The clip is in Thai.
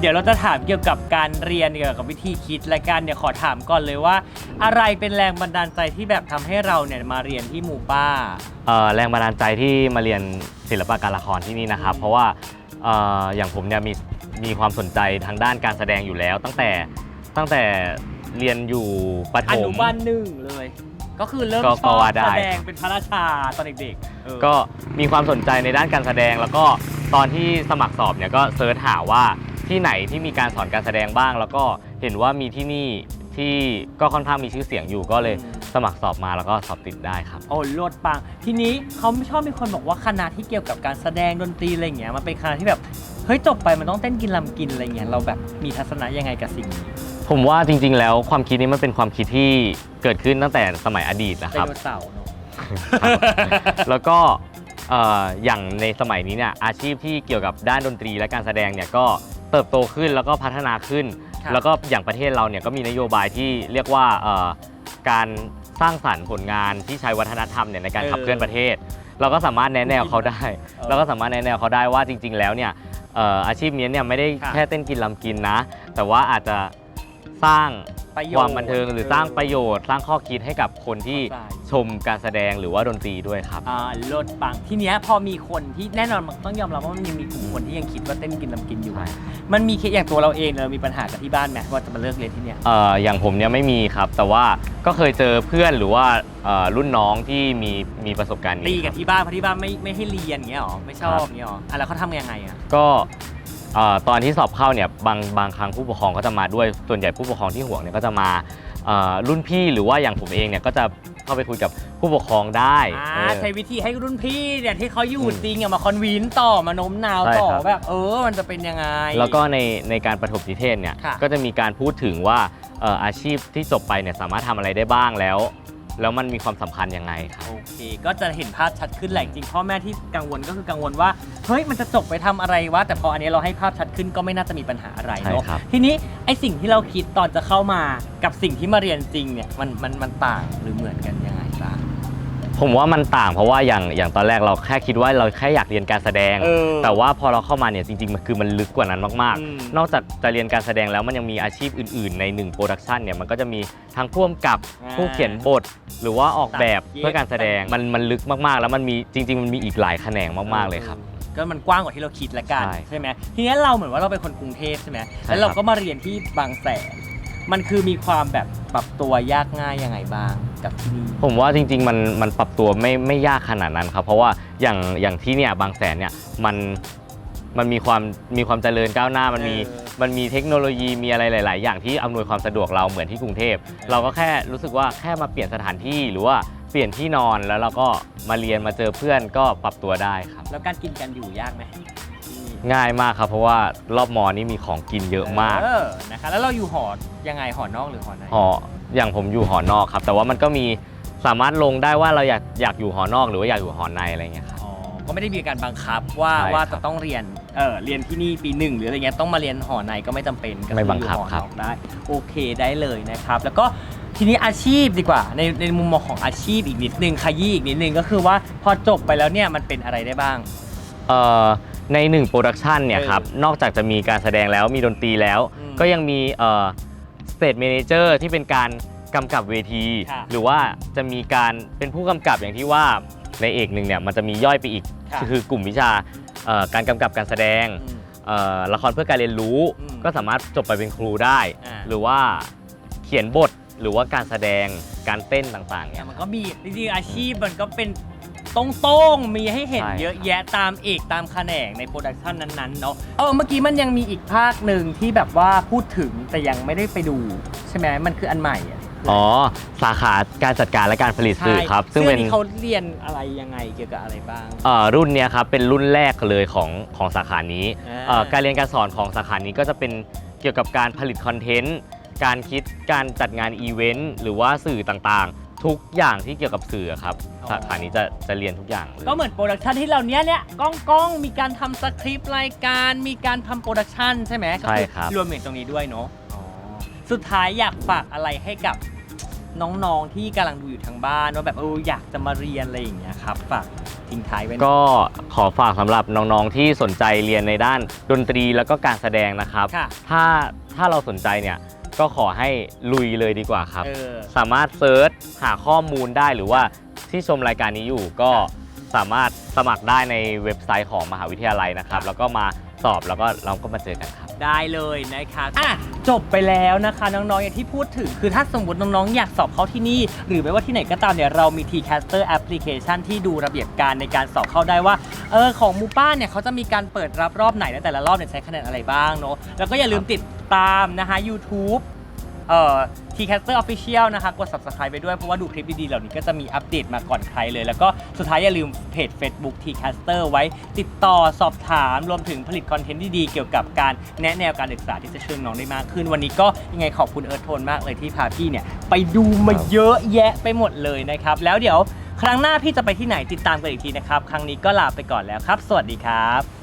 เดี๋ยวเราจะถามเกี่ยวกับการเรียนเกี่ยวกับวิธีคิดและการเดี๋ยวขอถามก่อนเลยว่า อะไรเป็นแรงบันดาลใจที่แบบทำให้เราเนี่ยมาเรียนที่หมู่ป้า เอ่อแรงบันดาลใจที่มาเรียนศิลปะการละครที่นี่นะครับ เพราะว่าเอ่ออย่างผมเนี่ยมีมีความสนใจทางด้านการแสดงอยู่แล้ว ตั้งแต่ตั้งแต่เรียนอยู่ประถอมนุบาลหนึ่งเลย ก็คือเริ่มก็ชก็อบว่าได้ แสดงเป็นพระราชาตอนเด็กๆเออก็มีความสนใจในด้านการแสดง แล้วก็ตอนที่สมัครสอบเนี่ยก็เซิร์ชหาว่า ที่ไหนที่มีการสอนการแสดงบ้าง แล้วก็เห็นว่ามีที่นี่ที่ก็ค่อนข้างมีชื่อเสียงอยู่ก็เลยสมัครสอบมาแล้วก็สอบติดได้ครับ โอ้โลดปัง ทีนี้เขาไม่ชอบมีคนบอกว่าคณะที่เกี่ยวกับการแสดงดนตรีอะไรอย่างเงี้ยมันเป็นคณะที่แบบเฮ้ยจบไปมันต้องเต้นกินลำกินอะไรเงี้ยเราแบบมีทัศนะยังไงกับสิ่งนี้ผมว่าจริง ๆ แล้วความคิดนี้มันเป็นความคิดที่เกิดขึ้นตั้งแต่สมัยอดีตนะไดครับ โนเสาร์เนอะ แล้วก็เอ่ออย่างในสมัยนี้เนี่ยอาชีพที่เกี่ยวกับด้านดนตรีและการแสดงเนี่ยก็ เติบโตขึ้นแล้วก็พัฒนาขึ้น ครับแล้วก็อย่างประเทศเราเนี่ยก็มีนโยบายที่เรียกว่าเอ่อการสร้างสรรค์ผลงานที่ใช้วัฒนธรรมเนี่ยในการขับเคลื่อนประเทศ เราก็สามารถแนะแนวเขาได้เราก็สามารถแนะแนวเขาได้ว่าจริง ๆ แล้วเนี่ยเอ่ออาชีพนี้เนี่ยไม่ได้ค่ะ แค่เต้นกินลำกินนะ แต่ว่าอาจจะสร้าง ประโยชน์ความบันเทิงหรือสร้างประเโยชน์ สร้างข้อคิดให้กับคนที่เข้าใจ ชมการแสดงหรือว่าดนตรีด้วยครับ อ่าโลดปังทีเนี้ยพอมีคนที่แน่นอนมันต้องยอมรับว่ามันยังมีกลุ่มคนที่ยังคิดว่าเต้นกินลำกินอยู่ ใช่ มันมีเคสอย่างตัวเราเองเนี่ยเรามีปัญหากับที่บ้านไหมว่าจะมาเลิกเรียนที่เนี้ย เอ่ออย่างผมเนี่ยไม่มีครับ แต่ว่าก็เคยเจอเพื่อนหรือว่าเอ่อรุ่นน้องที่มีมีประสบการณ์ตีนี้กับครับที่บ้านเพราะที่บ้านไม่ไม่ให้เรียนอย่างเงี้ยหรอไม่ชอบครับเงี้ยหรออะแล้วเขาทำยังไงอะก็เอ่อตอนที่สอบเข้าเนี่ยบางบางครั้งผู้ปกครองก็จะมาด้วยส่วนใหญ่ผู้ปกครองที่ห่วงเนี่ยก็จะมาเอ่อรุ่นพี่หรือว่าอย่างผมเองเนี่ยก็จะเข้าไปคุยกับผู้ปกครองได้อ่าเออ ใช้วิธีให้รุ่นพี่เนี่ยที่เขาอยู่อืมจริงอะมาคอนวินต่อมาโน้มน้าวใช่ต่อครับ แบบเออมันจะเป็นยังไง แล้วก็ในในการประถมนิเทศเนี่ยค่ะ ก็จะมีการพูดถึงว่าเอ่ออาชีพที่จบไปเนี่ยสามารถทำอะไรได้บ้างแล้ว แล้วมันมีความสำคัญยังไงครับ โอเค ก็จะเห็นภาพชัดขึ้นแหละจริงๆพ่อแม่ที่กังวลก็คือกังวลว่าเฮ้ยมันจะจบไปทำอะไรวะแต่พออันนี้เราให้ภาพชัดขึ้นก็ไม่น่าจะมีปัญหาอะไรเนาะใช่ครับ ทีนี้ไอสิ่งที่เราคิดตอนจะเข้ามากับสิ่งที่มาเรียนจริงเนี่ยมันมันมันต่างหรือเหมือนกันยังไงบ้าง ผมว่ามันต่างเพราะว่าอย่างอย่างตอนแรกเราแค่คิดว่าเราแค่อยากเรียนการแสดง เออแต่ว่าพอเราเข้ามาเนี่ยจริงๆมันคือมันลึกกว่านั้นมากอืม ๆ นอกจากจะเรียนการแสดงแล้วมันยังมีอาชีพอื่นๆ ในหนึ่งโปรดักชันเนี่ยมันก็จะมีทั้งพ่วงกับอ่าผู้เขียนบท หรือว่าออกแบบตัดเย็บเพื่อการแสดงมันมันลึกมากๆ แล้วมันมีจริง ๆ มันมีอีกหลายแขนงมากๆเลยครับ ก็มันกว้างกว่าที่เราคิดละกันใช่ใช่ไหมทีนี้เราเหมือนว่าเราเป็นคนกรุงเทพใช่ไหมใช่แล้วเราครับ ก็มาเรียนที่บางแสนมันคือมีความแบบปรับตัวยากง่ายยังไงบ้าง กับที่นี่ ผมว่าจริง ๆ มันมันปรับตัวไม่ไม่ยากขนาดนั้นครับ เพราะว่าอย่างอย่างที่เนี่ยบางแสนเนี่ยมันมันมีความมีความเจริญก้าวหน้ามันมีเออ มันมีเทคโนโลยีมีอะไรหลาย ๆ อย่างที่อำนวยความสะดวกเราเหมือนที่กรุงเทพ เราก็แค่รู้สึกว่าแค่มาเปลี่ยนสถานที่หรือว่าเปลี่ยนที่นอนแล้วเราก็มาเรียนมาเจอเพื่อนก็ปรับตัวได้ครับ แล้วการกินกันอยู่ยากไหมง่ายมากครับเพราะว่ารอบมอนี่มีของกินเยอะมากเออนะคะแล้วเราอยู่หอยังไงหอนอกหรือหอในหอ อย่างผมอยู่หอนอกครับ แต่ว่ามันก็มีสามารถลงได้ว่าเราอยากอยากอยู่หอนอกหรือว่าอยากอยู่หอในอะไรเงี้ยครับ อ๋อก็ไม่ได้มีการบังคับว่าใช่ครับว่าจะต้องเรียนเออเรียนที่นี่ปีหนึ่งหรืออะไรเงี้ยต้องมาเรียนหอในก็ไม่จำเป็นก็อไม่บังคับอยู่หอครับนอกได้โอเคได้เลยนะครับ แล้วก็ทีนี้อาชีพดีกว่า ในในมุมมองของอาชีพอีกนิดนึงขยี้อีกนิดนึงก็คือว่าพอจบไปแล้วเนี่ยมันเป็นอะไรได้บ้าง เอ่อในหนึ่งโปรดักชันเนี่ยเออครับนอกจากจะมีการแสดงแล้วมีดนตรีแล้ว อืม ก็ยังมีเอ่อ สเตจเมนเจอร์ที่เป็นการกำกับเวที ค่ะ หรือว่าจะมีการเป็นผู้กำกับอย่างที่ว่าในเอกหนึ่งเนี่ยมันจะมีย่อยไปอีกค่ะคือกลุ่มวิชาเอ่อการกำกับการแสดงอืมเอ่อละครเพื่อการเรียนรู้ อืมก็สามารถจบไปเป็นครูได้ อ่า หรือว่าเขียนบทหรือว่าการแสดงการเต้นต่างๆเนี่เนี่ยยมันก็มีจริงๆอาชีพมันก็เป็น ตรงๆ มีให้เห็นใช่เยอะแยะตามเอกตามแขนงในโปรดักชันนั้นๆ เนาะเออเมื่อกี้มันยังมีอีกภาคหนึ่งที่แบบว่าพูดถึงแต่ยังไม่ได้ไปดู ใช่ไหมมันคืออันใหม่อะอ๋อ สาขาการจัดการและการผลิตสื่อครับ ซึ่งเป็นอัเขาเรียนอะไรยังไงเกี่ยวกับอะไรบ้าง เอ่อรุ่นเนี้ยครับเป็นรุ่นแรกเลยของของสาขานี้อ่า เอ่อการเรียนการสอนของสาขานี้ก็จะเป็นเกี่ยวกับการผลิตคอนเทนต์ การคิดการจัดงานอีเวนต์หรือว่าสื่อต่างๆ ทุกอย่างที่เกี่ยวกับสื่อครับสาขานี้จะจะเรียนทุกอย่างเลยก็เหมือนโปรดักชันที่เราเนี้ยเนี่ยกล้องกล้องๆมีการทำสคริปต์รายการมีการทำโปรดักชันใช่ไหมก็ใช่คือครับรวมถึงตรงนี้ด้วยเนาะอ๋อสุดท้ายอยากฝากอะไรให้กับน้องๆที่กำลังดูอยู่ทางบ้านว่าแบบเอออยากจะมาเรียนอะไรอย่างเงี้ยครับฝากทิ้งท้ายไว้หน่อย ก็ขอฝากสำหรับน้องๆที่สนใจเรียนในด้านดนตรีแล้วก็การแสดงนะครับ ค่ะ ถ้าถ้าเราสนใจเนี่ย ก็ขอให้ลุยเลยดีกว่าครับ เออ สามารถเซิร์ชหาข้อมูลได้หรือว่าที่ชมรายการนี้อยู่ก็สามารถสมัครได้ในเว็บไซต์ของมหาวิทยาลัยนะครับ แล้วก็มาสอบแล้วก็เราก็มาเจอกันครับ ได้เลยนะคะอะจบไปแล้วนะคะ น้องๆอย่างที่พูดถึงคือถ้าสมมติน้องๆ อยากสอบเข้าที่นี่ หรือไม่ว่าที่ไหนก็ตามเนี่ยเรามี Tcaster Application ที่ดูระเบียบการในการสอบเข้าได้ว่าเออของมูป้าเนี่ยเขาจะมีการเปิดรับรอบไหนและแต่ละรอบเนี่ยใช้คะแนนอะไรบ้างเนาะแล้วก็อย่าลืมติด ตามนะคะ YouTube เอ่อ Tcaster Official นะคะ กด Subscribe ไปด้วย เพราะว่าดูคลิปดีๆ เหล่านี้ก็จะมีอัปเดตมาก่อนใครเลย แล้วก็สุดท้ายอย่าลืมเพจ Facebook Tcaster ไว้ติดต่อสอบถาม รวมถึงผลิตคอนเทนต์ดีๆ เกี่ยวกับการแนะแนวการศึกษาที่จะช่วยน้องได้มากขึ้น วันนี้ก็ยังไงขอบคุณเอิร์ธโทนมากเลยที่พาพี่เนี่ย ไปดูมาเยอะแยะไปหมดเลยนะครับ แล้วเดี๋ยวครั้งหน้าพี่จะไปที่ไหนติดตามกันอีกทีนะครับ ครั้งนี้ก็ลาไปก่อนแล้วครับ สวัสดีครับ